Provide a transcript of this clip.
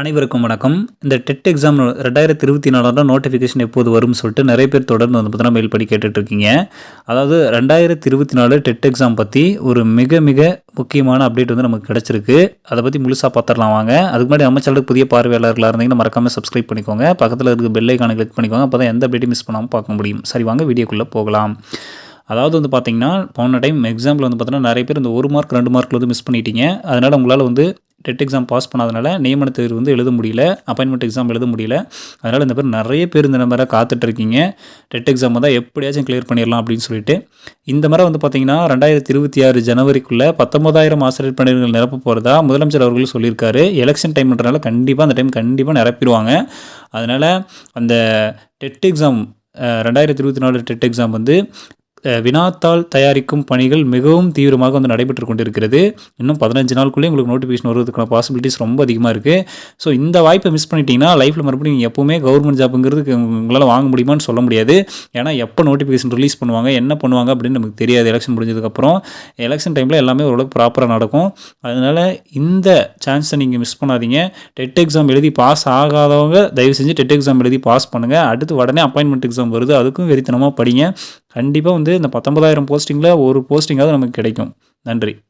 அனைவருக்கும் வணக்கம். இந்த டெட் எக்ஸாம் ரெண்டாயிரத்தி இருபத்தி நாலாம் நோட்டிஃபிகேஷன் எப்போது வரும்னு சொல்லிட்டு நிறைய பேர் தொடர்ந்து வந்து பார்த்தீங்கன்னா மெயில் படி கேட்டுட்ருக்கீங்க. அதாவது ரெண்டாயிரத்தி இருபத்தி நாலு டெட் எக்ஸாம் பற்றி ஒரு மிக மிக முக்கியமான அப்டேட் வந்து நமக்கு கிடச்சிருக்கு. அதை பற்றி முழுசாக பார்த்துடலாம் வாங்க. அதுக்கு முன்னாடி அமைச்சர்களுக்கு புதிய பார்வையாளர்களாக இருந்தீங்கன்னா மறக்காமல் சப்ஸ்கிரைப் பண்ணிக்கோங்க. பக்கத்தில் இருக்க பெல் ஐக்கானை கிளிக் பண்ணிக்கோங்க. அப்போ தான் எந்த அப்டேட்டும் மிஸ் பண்ணாமல் பார்க்க முடியும். சரி வாங்க வீடியோக்குள்ளே போகலாம். அதாவது வந்து பார்த்தீங்கன்னா போன டைம் எக்ஸாம்பிள் வந்து பார்த்தீங்கன்னா நிறைய பேர் இந்த ஒரு மார்க் ரெண்டு மார்க்கில் வந்து மிஸ் பண்ணிட்டீங்க. அதனால் உங்களால் வந்து டெட் எக்ஸாம் பாஸ் பண்ணாதனால நியமன தேர்வு வந்து எழுத முடியல அப்பாயின்மெண்ட் எக்ஸாம் எழுத முடியல. அதனால் இந்த பேர் நிறைய பேர் இந்த நம்பரை காத்துட்டு இருக்கீங்க. டெட் எக்ஸாம் தான் எப்படியாச்சும் கிளியர் பண்ணிடலாம் அப்படின்னு சொல்லிட்டு. இந்த மாதிரி வந்து பார்த்தீங்கன்னா ரெண்டாயிரத்தி இருபத்தி ஆறு ஜனவரிக்குள்ளே பத்தொன்பதாயிரம் ஆசிரியர் பணிகள் நிரப்ப போகிறதா முதலமைச்சர் அவர்கள் சொல்லியிருக்காரு. எலெக்ஷன் டைம்ன்றனால கண்டிப்பாக அந்த டைம் கண்டிப்பாக நிரப்பிடுவாங்க. அதனால் அந்த டெட் எக்ஸாம் ரெண்டாயிரத்தி இருபத்தி நாலு டெட் எக்ஸாம் வந்து வினாத்தாள் தயாரிக்கும் பணிகள் மிகவும் தீவிரமாக வந்து நடைபெற்று கொண்டிருக்கிறது. இன்னும் பதினஞ்சு நாளுக்குள்ளே உங்களுக்கு நோட்டிஃபிகேஷன் வருவதற்கான பாசிபிலிட்டிஸ் ரொம்ப அதிகமாக இருக்குது ஸோ இந்த வாய்ப்பை மிஸ் பண்ணிட்டீங்கன்னா லைஃப்பில் மறுபடியும் நீங்கள் எப்போவுமே கவர்மெண்ட் ஜாப்புங்கிறது உங்களால் வாங்க முடியுமான்னு சொல்ல முடியாது. ஏன்னா எப்போ நோட்டிஃபிகேஷன் ரிலீஸ் பண்ணுவாங்க என்ன பண்ணுவாங்க அப்படின்னு நமக்கு தெரியாது. எலெக்ஷன் முடிஞ்சதுக்கப்புறம் எலெக்ஷன் டைமில் எல்லாமே ஓரளவுக்கு ப்ராப்பராக நடக்கும். அதனால் இந்த சான்ஸை நீங்கள் மிஸ் பண்ணாதீங்க. டெட் எக்ஸாம் எழுதி பாஸ் ஆகாதவங்க தயவு செஞ்சு டெட் எக்ஸாம் எழுதி பாஸ் பண்ணுங்கள் அடுத்து உடனே அப்பாயின்மெண்ட் எக்ஸாம் வருது அதுக்கும் வெறித்தனமாக படிங்க. கண்டிப்பாக வந்து இந்த பத்தொன்பதாயிரம் போஸ்டிங்கில் ஒரு போஸ்டிங்காவது நமக்கு கிடைக்கும். நன்றி.